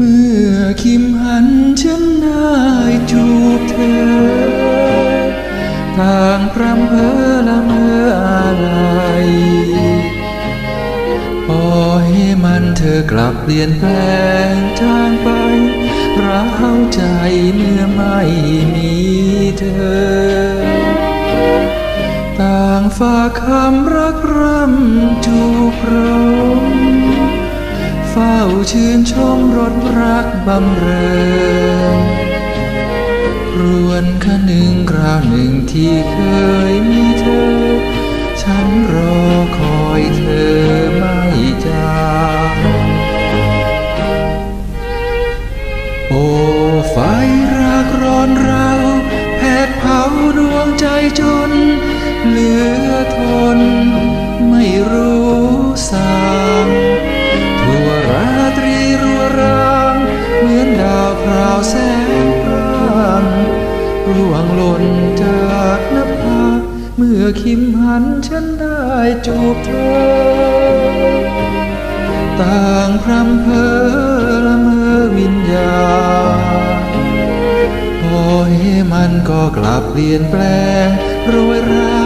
เมื่อคิมหันฉันได้จูบเธอต่างพรำเพอละเมออะไรปล่อยให้มันเธอกลับเปลี่ยนแปลงทางไปร้าวใจเมื่อไม่มีเธอ ต่างฝากคำรักร่ำจูบเรา ชื่นชมรสรักบำเรอรวนคหนึ่งคราวหนึ่งที่เคยมี ร่วงหล่นจากนภาเมื่อคิมหันฉันได้จูบเธอ ต่างพรำเพอละเมอวิญญาพอให้มันก็กลับเปลี่ยนแปลงโรยรา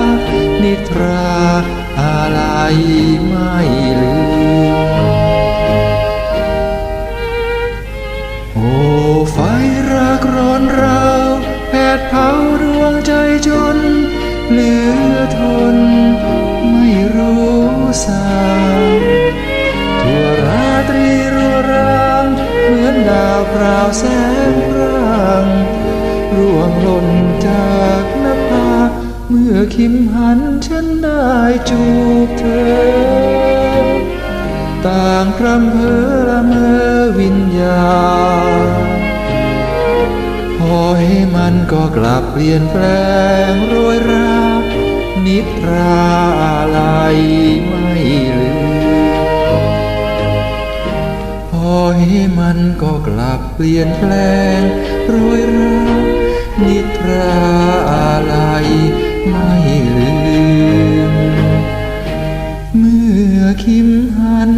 นิทรา อะไรไม่ สางทั่วราตรีรัวรางเหมือนดาวพราวแสงร่างร่วงหล่นจากนภาเมื่อคิมหันฉันได้จูบเธอ ต่างพรำเพอละเมอวิญญาณพอให้มันก็กลับเปลี่ยนแปลงโรยรานิทราอะไรไม่ลื มันก็กลับเปลี่ยนแปลงโรยรานิทราอะไรไม่ลืม เมื่อคิมหัน